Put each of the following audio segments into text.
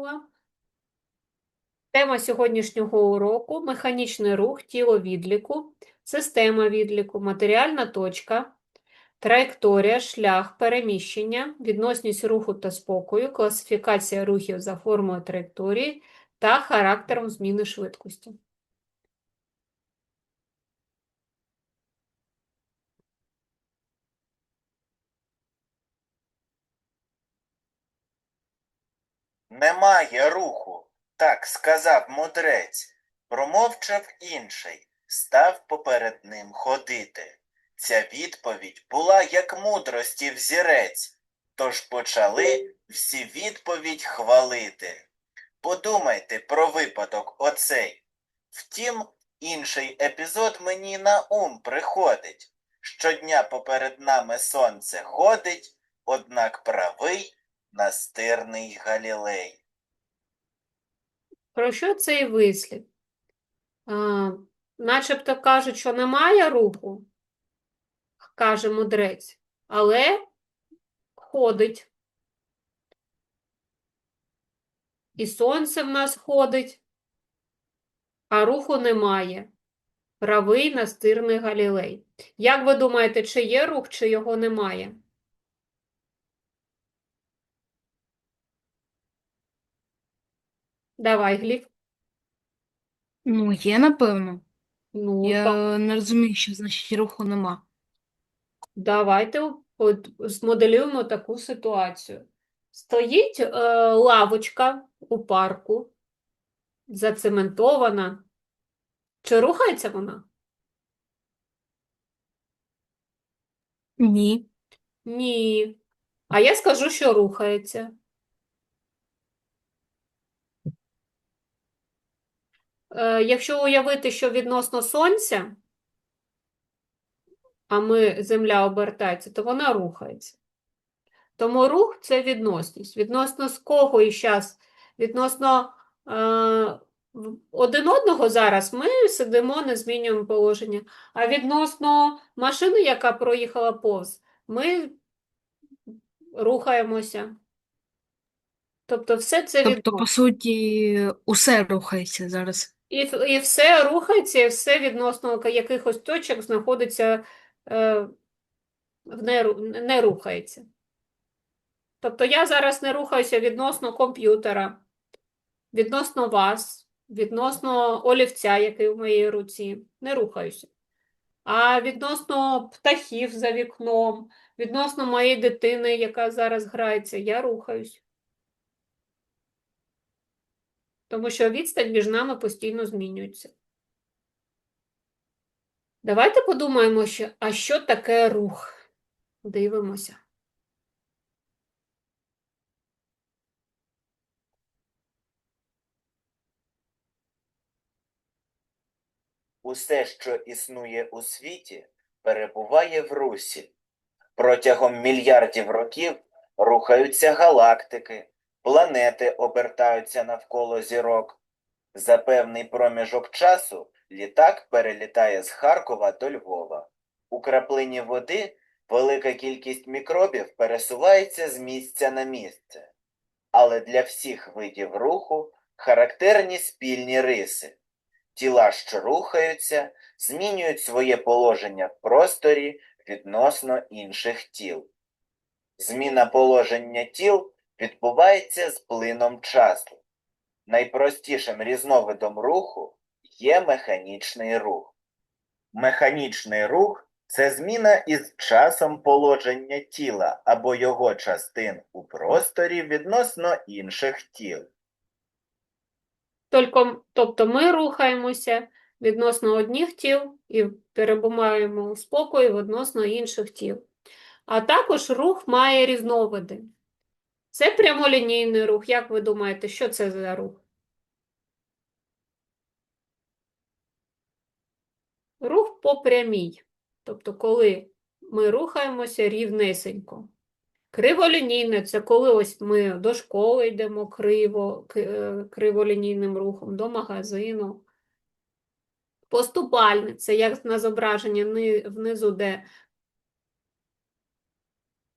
витягнула. Тема сьогоднішнього уроку механічний рух, тіло відліку, система відліку, матеріальна точка, траєкторія, шлях, переміщення, відносність руху та спокою, класифікація рухів за формою траєкторії та характером зміни швидкості. Немає руху, так сказав мудрець. Промовчав інший, став поперед ним ходити. Ця відповідь була як мудрості взірець, тож почали всі відповідь хвалити. Подумайте про випадок оцей. Втім, інший епізод мені на ум приходить. Щодня поперед нами сонце ходить, однак правий настирний Галілей. Про що цей вислів? А, начебто кажуть, що немає руху, каже мудрець, але ходить. І сонце в нас ходить, а руху немає. Правий настирний Галілей. Як ви думаєте, чи є рух, чи його немає? Давай, Гліб. Ну, є, напевно. Ну, Я так. не розумію, що значить руху нема. Давайте от змоделюємо таку ситуацію. Стоїть е, лавочка у парку, зацементована. Чи рухається вона? Ні. Ні. А я скажу, що рухається. Якщо уявити, що відносно Сонця, а ми, Земля обертається, то вона рухається. Тому рух – це відносність. Відносно з кого і зараз? Відносно е, один одного зараз ми сидимо, не змінюємо положення. А відносно машини, яка проїхала повз, ми рухаємося. Тобто все це Тобто, відносно. по суті, усе рухається зараз. І, і все рухається, і все відносно якихось точок знаходиться, е, не, не рухається. Тобто я зараз не рухаюся відносно комп'ютера, відносно вас, відносно олівця, який в моїй руці, не рухаюся. А відносно птахів за вікном, відносно моєї дитини, яка зараз грається, я рухаюсь. Тому що відстань між нами постійно змінюється. Давайте подумаємо, що, а що таке рух? Дивимося. Усе, що існує у світі, перебуває в русі. Протягом мільярдів років рухаються галактики, планети обертаються навколо зірок. За певний проміжок часу літак перелітає з Харкова до Львова. У краплині води велика кількість мікробів пересувається з місця на місце. Але для всіх видів руху характерні спільні риси. Тіла, що рухаються, змінюють своє положення в просторі відносно інших тіл. Зміна положення тіл відбувається з плином часу. Найпростішим різновидом руху є механічний рух. Механічний рух це зміна із часом положення тіла або його частин у просторі відносно інших тіл. Тільки, тобто ми рухаємося відносно одних тіл і перебуваємо у спокої відносно інших тіл. А також рух має різновиди. Це прямолінійний рух. Як ви думаєте, що це за рух? Рух по прямій. Тобто, коли ми рухаємося рівнесенько. Криволінійне це коли ось ми до школи йдемо криво, е, криволінійним рухом, до магазину. Поступальне це як на зображенні внизу, де,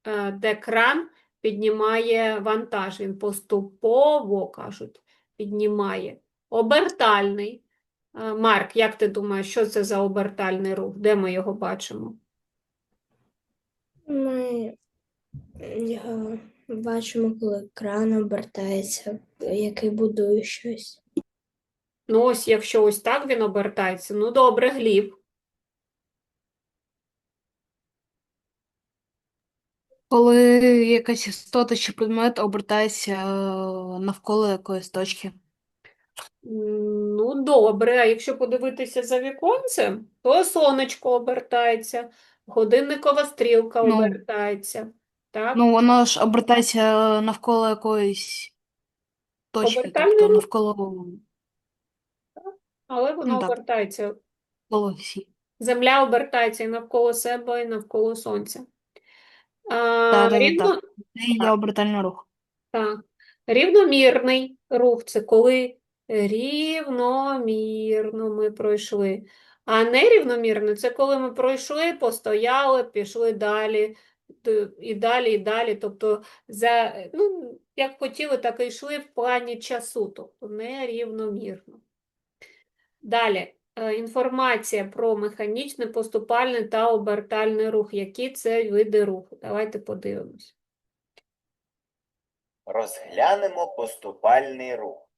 е, де кран, піднімає вантаж. Він поступово, кажуть, піднімає. Обертальний. Е, Марк, як ти думаєш, що це за обертальний рух? Де ми його бачимо? Ми його бачимо, коли кран обертається, який будує щось. Ну, ось, якщо ось так він обертається. Ну, добре, Гліб. Коли якась істота чи предмет обертається е, навколо якоїсь точки. Ну, добре, а якщо подивитися за віконцем, то сонечко обертається, годинникова стрілка Ну. обертається. Так? Ну, воно ж обертається навколо якоїсь точки, Обертальний тобто навколо, Але воно ну, так. обертається. навколо всі. Земля обертається і навколо себе, і навколо сонця. А, Да-да-да, рівно... Це і є обертальний рух. Так. Рівномірний рух це коли рівномірно ми пройшли. А нерівномірно це коли ми пройшли, постояли, пішли далі, т- і далі, і далі. Тобто, за, ну, як хотіли, так і йшли в плані часу, тобто нерівномірно. Далі. Е, Інформація про механічний, поступальний та обертальний рух. Які це види руху? Давайте подивимось. Розглянемо поступальний рух.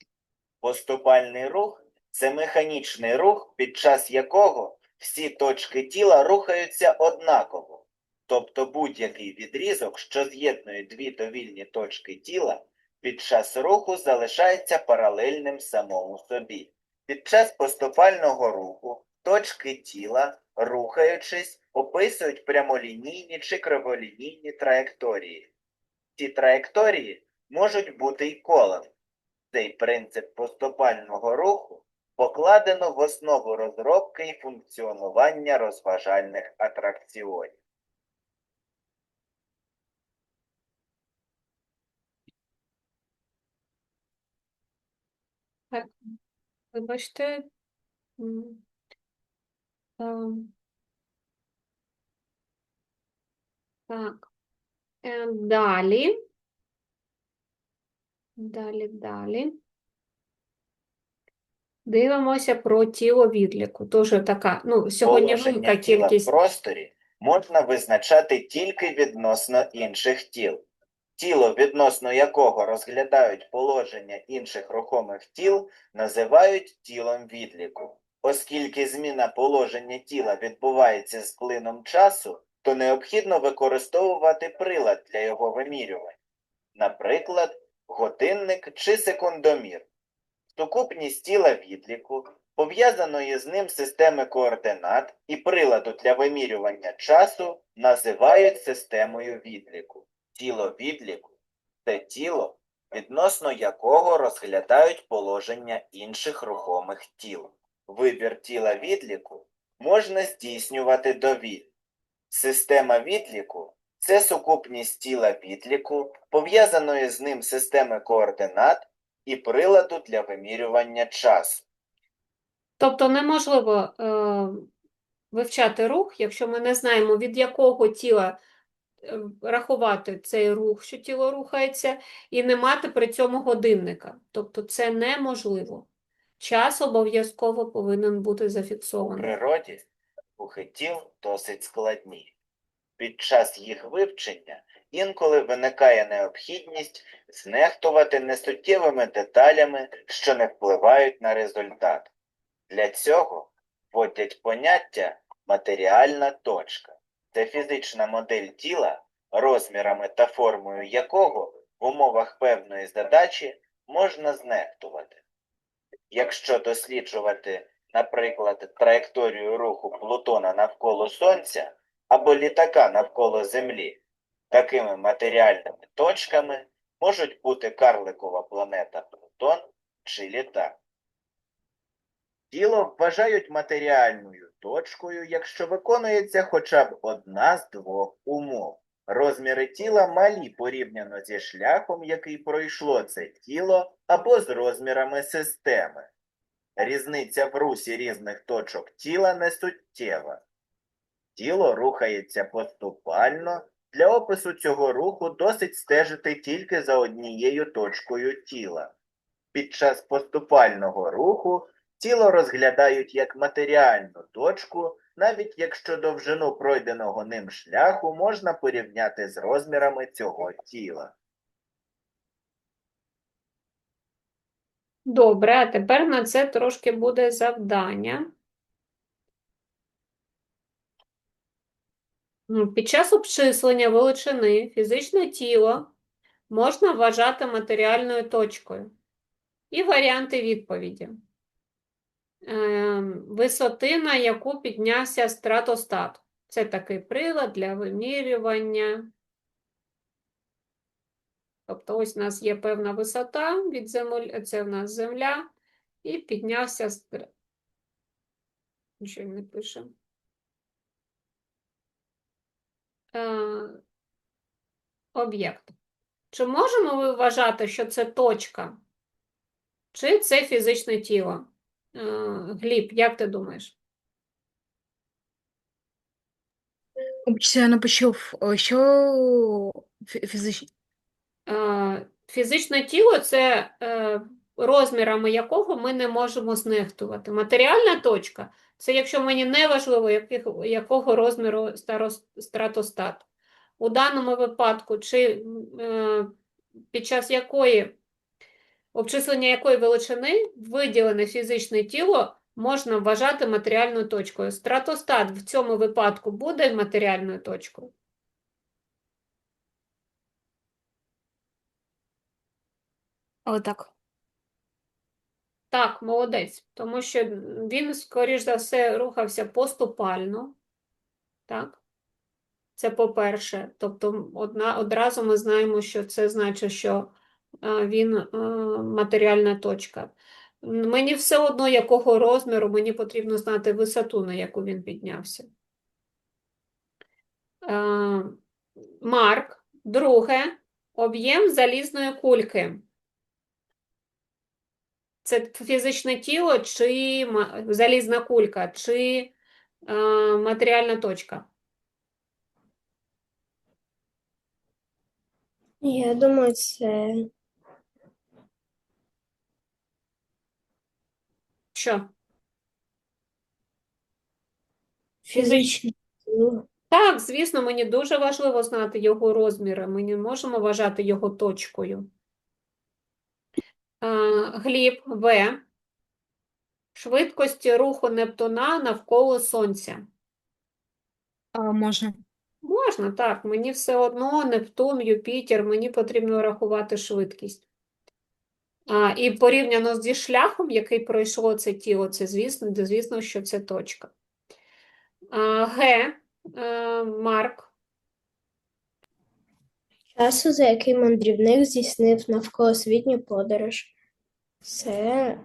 Поступальний рух це механічний рух, під час якого всі точки тіла рухаються однаково. Тобто будь-який відрізок, що з'єднує дві довільні точки тіла, під час руху залишається паралельним самому собі. Під час поступального руху точки тіла, рухаючись, описують прямолінійні чи криволінійні траєкторії. Ці траєкторії можуть бути й колем. Цей принцип поступального руху покладено в основу розробки і функціонування розважальних атракціонів. Вибачте. Ем, Так. Е, Далі. Далі, далі. Дивимося про тіло відліку. Тоже така, ну, сьогодні велика тіла в просторі можна визначати тільки відносно інших тіл. Тіло, відносно якого розглядають положення інших рухомих тіл, називають тілом відліку. Оскільки зміна положення тіла відбувається з плином часу, то необхідно використовувати прилад для його вимірювання. Наприклад, годинник чи секундомір. Сукупність тіла відліку, пов'язаної з ним системи координат і приладу для вимірювання часу називають системою відліку. Тіло відліку це тіло, відносно якого розглядають положення інших рухомих тіл. Вибір тіла відліку можна здійснювати довільно. Система відліку це сукупність тіла відліку, пов'язаної з ним системи координат і приладу для вимірювання часу. Тобто неможливо е, вивчати рух, якщо ми не знаємо, від якого тіла рахувати цей рух, що тіло рухається, і не мати при цьому годинника. Тобто це неможливо. Час обов'язково повинен бути В зафіксований. природі рухи тіл досить складні. Під час їх вивчення інколи виникає необхідність знехтувати несуттєвими деталями, що не впливають на результат. Для цього вводять поняття матеріальна точка. Це фізична модель тіла, розмірами та формою якого в умовах певної задачі можна знехтувати. Якщо досліджувати, наприклад, траєкторію руху Плутона навколо Сонця або літака навколо Землі, такими матеріальними точками можуть бути карликова планета Плутон чи літак. Тіло вважають матеріальною точкою, якщо виконується хоча б одна з двох умов. Розміри тіла малі порівняно зі шляхом, який пройшло це тіло, або з розмірами системи. Різниця в русі різних точок тіла не суттєва. Тіло рухається поступально Для опису цього руху досить стежити тільки за однією точкою тіла. Під час поступального руху тіло розглядають як матеріальну точку, навіть якщо довжину пройденого ним шляху можна порівняти з розмірами цього тіла. Добре, а тепер на це трошки буде завдання. Під час обчислення величини фізичне тіло можна вважати матеріальною точкою. І варіанти відповіді. Ем, Висоти, на яку піднявся стратостат. Це такий прилад для вимірювання. Тобто ось у нас є певна висота від землі, це в нас земля, і піднявся стр... Нічого не пише. Е, об'єкт. Чи можемо ми вважати, що це точка? Чи це фізичне тіло? Е, Гліб, як ти думаєш? Я почув, що фі- Е, Фізичне тіло це е, розмірами якого ми не можемо знехтувати. Матеріальна точка це якщо мені не важливо, якого розміру стратостат. У даному випадку, чи е, під час якої обчислення якої величини виділене фізичне тіло можна вважати матеріальною точкою. Стратостат в цьому випадку буде матеріальною точкою. Але так. Молодець, тому що він, скоріш за все, рухався поступально. Так? Це по-перше. Тобто, одна, одразу ми знаємо, що це значить, що він матеріальна точка. Мені все одно, якого розміру, мені потрібно знати висоту, на яку він піднявся. Марк, друге, об'єм залізної кульки. Це фізичне тіло чи залізна кулька, чи матеріальна точка? Я думаю, це Що? фізичне. Так, звісно, мені дуже важливо знати його розміри. Ми не можемо вважати його точкою. Гліб В. Швидкості руху Нептуна навколо Сонця. А, можна. Можна, так. Мені все одно Нептун, Юпітер, мені потрібно рахувати швидкість. А, і порівняно зі шляхом, який пройшло це тіло, це звісно, де звісно, що це точка. А, Г. Е, Марк. Часу, за який мандрівник здійснив навколосвітню подорож. Це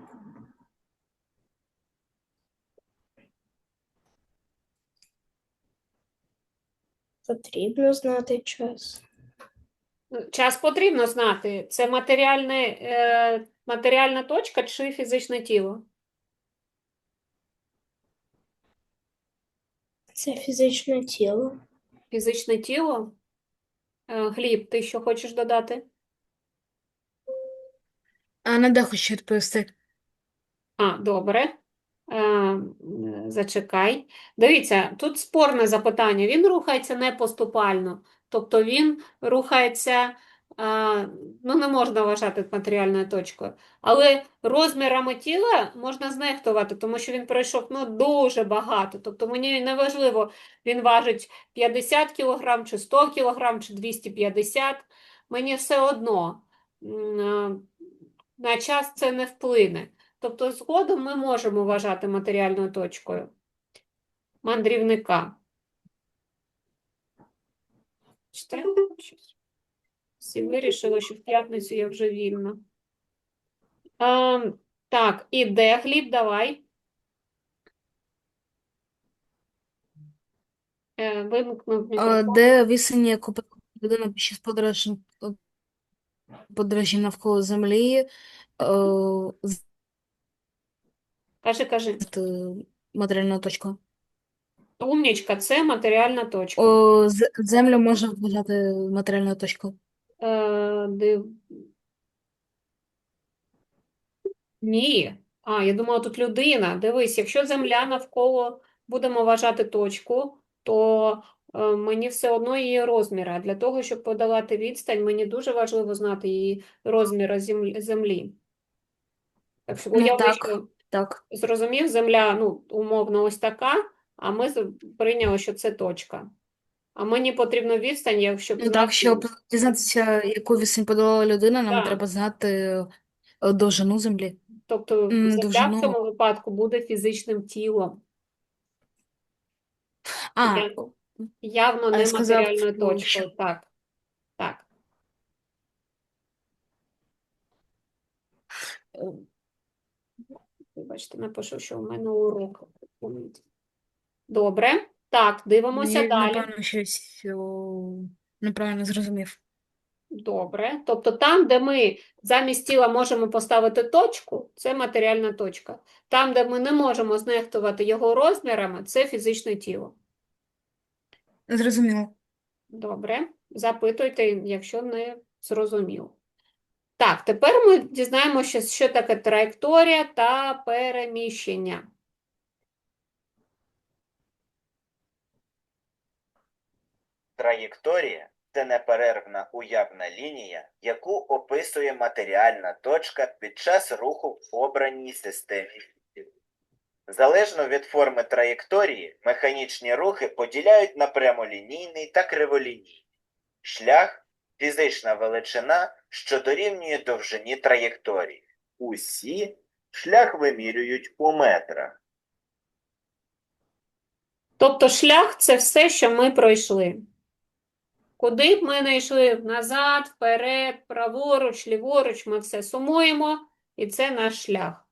потрібно знати час. Час потрібно знати. Це матеріальне, е, матеріальна точка чи фізичне тіло? Це фізичне тіло. Фізичне тіло. Е, Гліб, ти що хочеш додати? А не де хочу відповісти. А, добре. Е, зачекай. Дивіться, тут спорне запитання. Він рухається не поступально. Тобто він рухається, ну, не можна вважати матеріальною точкою. Але розмірами тіла можна знехтувати, тому що він пройшов ну, дуже багато. Тобто мені не важливо, він важить 50 кг, чи 100 кг, чи 250. Мені все одно. На час це не вплине. Тобто згодом ми можемо вважати матеріальною точкою мандрівника. Чте? Щось. Всі вирішили, що в п'ятницю я вже вільна. Ем, так, і де Гліб, давай. Е, вимкнув А, мікрофон. де яку подолала людина під час подорожі, подорожі навколо Землі, е, з Кажи, кажи. е, матеріальною точкою. Умнічка, це матеріальна точка. О, з- землю можна вважати матеріальною точкою. Е, див... Ні. А, я думала, тут людина. Дивись, якщо земля навколо будемо вважати точку, то е, мені все одно її розміри. А для того, щоб подолати відстань, мені дуже важливо знати її розміри землі. землі. Так що Ну, уяви, так. що Так. зрозумів, земля, ну, умовно, ось така, а ми прийняли, що це точка. А мені потрібно відстань, як- щоб Ну так, щоб дізнатися, яку відстань подолала людина, нам Так. треба знати е, довжину землі. Тобто М, земля в довжину. цьому випадку буде фізичним тілом, А, Я- явно а не сказав, матеріальною точкою. Так, так. Е, Вибачте, напишу, що у мене урок. Добре. Так, дивимося я, далі. напевно, щось о, неправильно зрозумів. Добре. Тобто там, де ми замість тіла можемо поставити точку, це матеріальна точка. Там, де ми не можемо знехтувати його розмірами, це фізичне тіло. Зрозуміло. Добре. Запитуйте, якщо не зрозуміло. Так, тепер ми дізнаємося, що таке траєкторія та переміщення. Траєкторія це неперервна уявна лінія, яку описує матеріальна точка під час руху в обраній системі. Залежно від форми траєкторії, механічні рухи поділяють на прямолінійний та криволінійний. Шлях фізична величина, що дорівнює довжині траєкторії. Усі шлях вимірюють у метрах. Тобто шлях – це все, що ми пройшли. Куди б ми не йшли назад, вперед, праворуч, ліворуч, ми все сумуємо, і це наш шлях.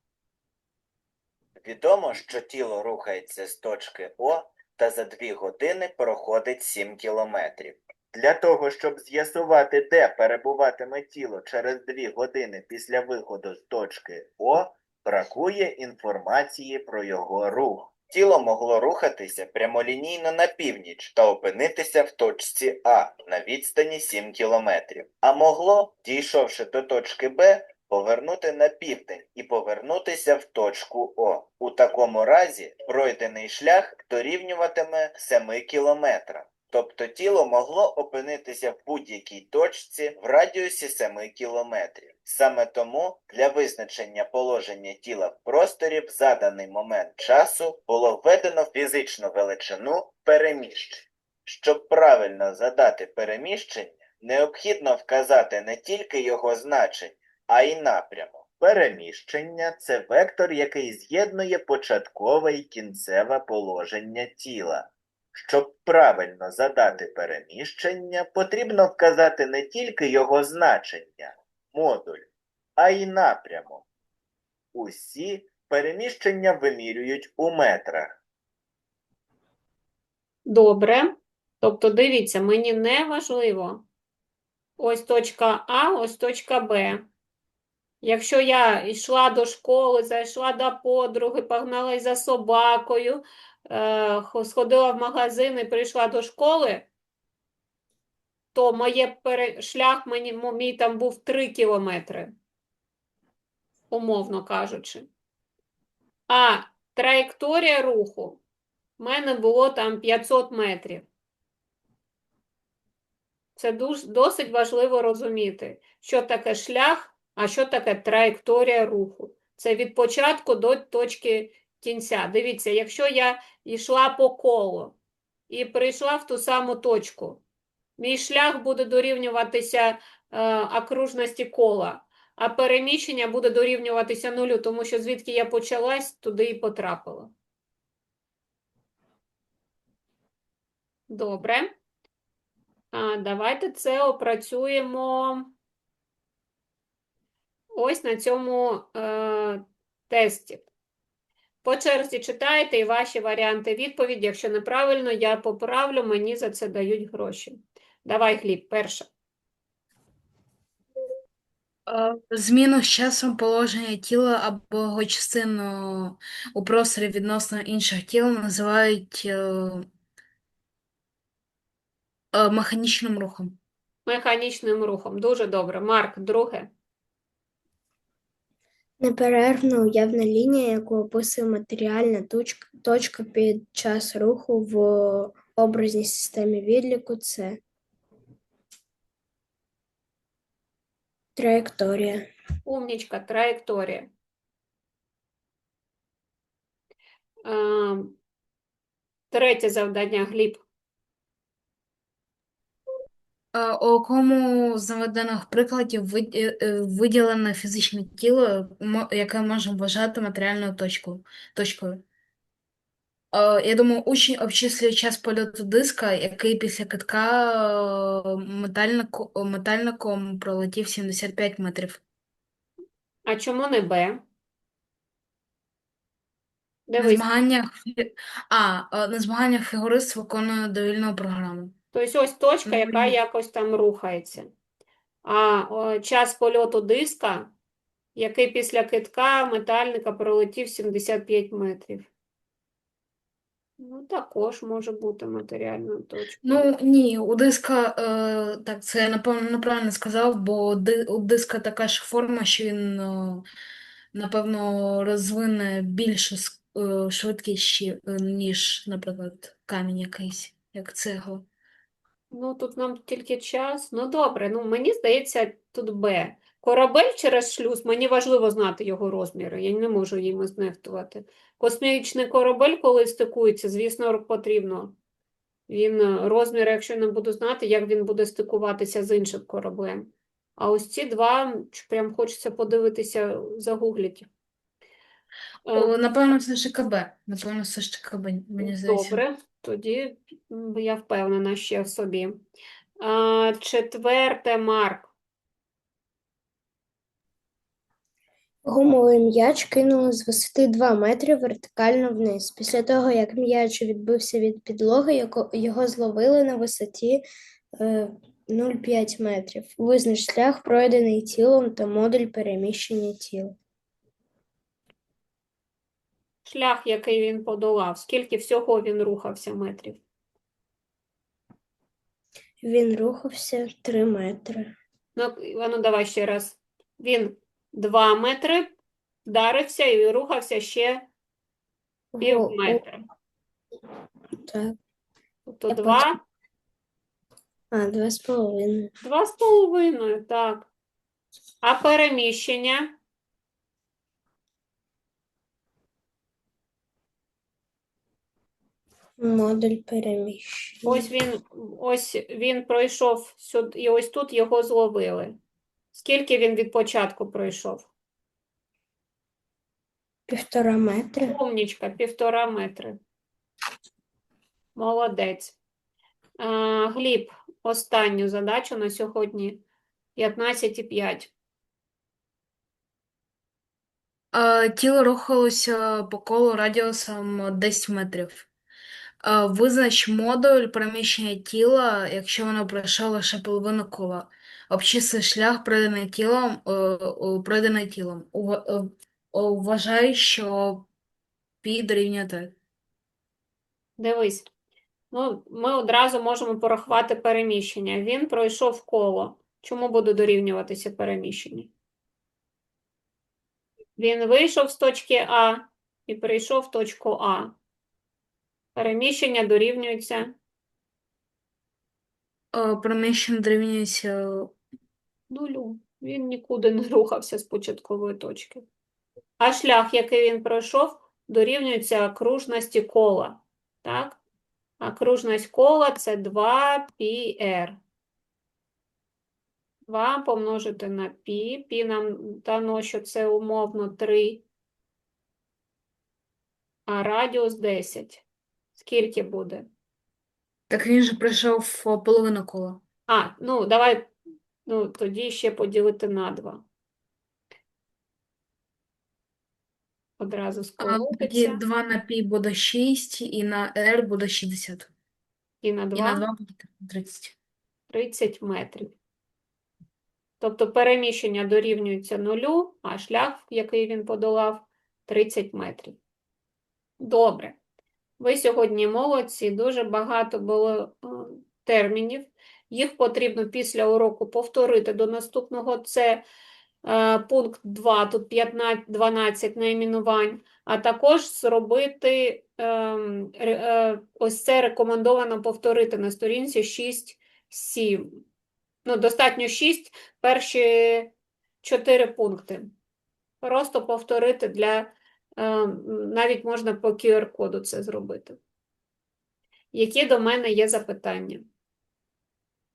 Відомо, що тіло рухається з точки О та за 2 години проходить 7 кілометрів. Для того, щоб з'ясувати, де перебуватиме тіло через 2 години після виходу з точки О, бракує інформації про його рух. Тіло могло рухатися прямолінійно на північ та опинитися в точці А на відстані 7 кілометрів, а могло, дійшовши до точки Б, повернути на південь і повернутися в точку О. У такому разі пройдений шлях дорівнюватиме 7 кілометрам. Тобто тіло могло опинитися в будь-якій точці в радіусі 7 кілометрів. Саме тому для визначення положення тіла в просторі в заданий момент часу було введено фізичну величину переміщення. Щоб правильно задати переміщення, необхідно вказати не тільки його значення, а й напрямок. Переміщення це вектор, який з'єднує початкове і кінцеве положення тіла. Щоб правильно задати переміщення, потрібно вказати не тільки його значення, модуль, а й напрямок. Усі переміщення вимірюють у метрах. Добре. Тобто, дивіться, мені не важливо. Ось точка А, ось точка Б. Якщо я йшла до школи, зайшла до подруги, погналась за собакою, е, сходила в магазин і прийшла до школи, то моє шлях мені, мій там був 3 кілометри, умовно кажучи. А траєкторія руху в мене було там 500 метрів. Це дуже, досить важливо розуміти, що таке шлях, а що таке траєкторія руху. Це від початку до точки кінця. Дивіться, якщо я йшла по колу і прийшла в ту саму точку, мій шлях буде дорівнюватися е, окружності кола, а переміщення буде дорівнюватися нулю, тому що звідки я почалась, туди і потрапила. Добре. А, давайте це опрацюємо ось на цьому е, тесті. По черзі читайте і ваші варіанти відповіді. Якщо неправильно, я поправлю, мені за це дають гроші. Давай, Гліб, перша. Е, Зміну з часом положення тіла або його частину у просторі відносно інших тіл називають е, е, механічним рухом. Механічним рухом. Дуже добре. Марк, друге. Неперервна уявна лінія, яку описує матеріальна точка, під час руху в образній системі відліку, це траєкторія. Умнічка, траєкторія. Е, Третє завдання, Гліб. Е, У якому з наведених прикладів е, е, виділене фізичне тіло, мо- яке можна вважати матеріальною точкою. точкою. Е, Я думаю, учень обчислює час польоту диска, який після китка е, метальнику- метальником пролетів 75 метрів. А чому не Б? На Дивись, змаганнях, фі- а, е, на змаганнях фігурист виконує довільну програму. Тобто ось точка, яка якось там рухається. А о, час польоту диска, який після китка метальника пролетів 75 метрів. Ну, також може бути матеріальною точкою. Ну, ні, у диска, е, так, це я напевно неправильно сказав, бо ди, у диска така ж форма, що він, е, напевно, розвине більшу с- е, швидкість, ще, е, ніж, наприклад, камінь якийсь, як цегла. Ну, тут нам тільки час. Ну, добре, ну мені здається, тут Б. Корабель через шлюз, мені важливо знати його розміри, я не можу їм знехтувати. Космічний корабель, коли стикується, звісно, потрібно. Він е, розміри, якщо не буду знати, як він буде стикуватися з іншим кораблем. А ось ці два, прям хочеться подивитися, загугліть. Е, напевно, все ж КБ. Напевно, все ж КБ, мені здається. Добре, тоді я впевнена ще в собі. Четверте, Марк. Гумовий м'яч кинули з висоти 2 метри вертикально вниз. Після того, як м'яч відбився від підлоги, його зловили на висоті е, 0,5 метрів. Визнач шлях, пройдений тілом та модуль переміщення тіла. Шлях, який він подолав, скільки всього він рухався метрів? Він рухався 3 метри. Ну, ну давай ще раз. Він 2 метри вдарився і рухався ще пів метра. Так. Тобто Я 2, А, 2,5. 2 з половиною, так. А переміщення? Модуль переміщення. Ось він, ось він пройшов сюди, і ось тут його зловили. Скільки він від початку пройшов? Півтора метри. Умнічка, півтора метри. Молодець. А, Гліб, останню задачу на сьогодні 15,5. Е, Тіло рухалося по колу радіусом 10 метрів. Е, Визнач модуль переміщення тіла, якщо воно пройшло лише половину кола. Обчисли шлях, пройдений тілом, е, пройдений тілом. Е, Вважай, що пі дорівнює. Дивись. Ну, ми одразу можемо порахувати переміщення. Він пройшов коло. Чому буде дорівнюватися переміщення? Він вийшов з точки А і прийшов в точку А. Переміщення дорівнюється Е, Переміщення дорівнюється нулю. Він нікуди не рухався з початкової точки. А шлях, який він пройшов, дорівнюється окружності кола. Так? Окружність кола це 2πr. 2 помножити на пі. Пі нам дано, що це умовно 3. А радіус 10. Скільки буде? Так він же пройшов е, половину кола. А, ну, давай, ну, тоді ще поділити на 2. Одразу А, Тоді 2 на пі буде 6, і на r буде 60. І на І на 2 2 буде 30. 30 метрів. Тобто переміщення дорівнюється нулю, а шлях, який він подолав, 30 метрів. Добре. Ви сьогодні молодці, дуже багато було е, термінів. Їх потрібно після уроку повторити до наступного. Це е, пункт 2, тут 15, 12 найменувань, а також зробити ре- е, ось це рекомендовано повторити на сторінці 6-7. Ну, достатньо 6, перші 4 пункти. Просто повторити для, е, навіть можна по QR-коду це зробити. Які до мене є запитання?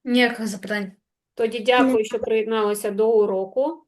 Ніяких запитань. Тоді дякую, що приєдналися до уроку.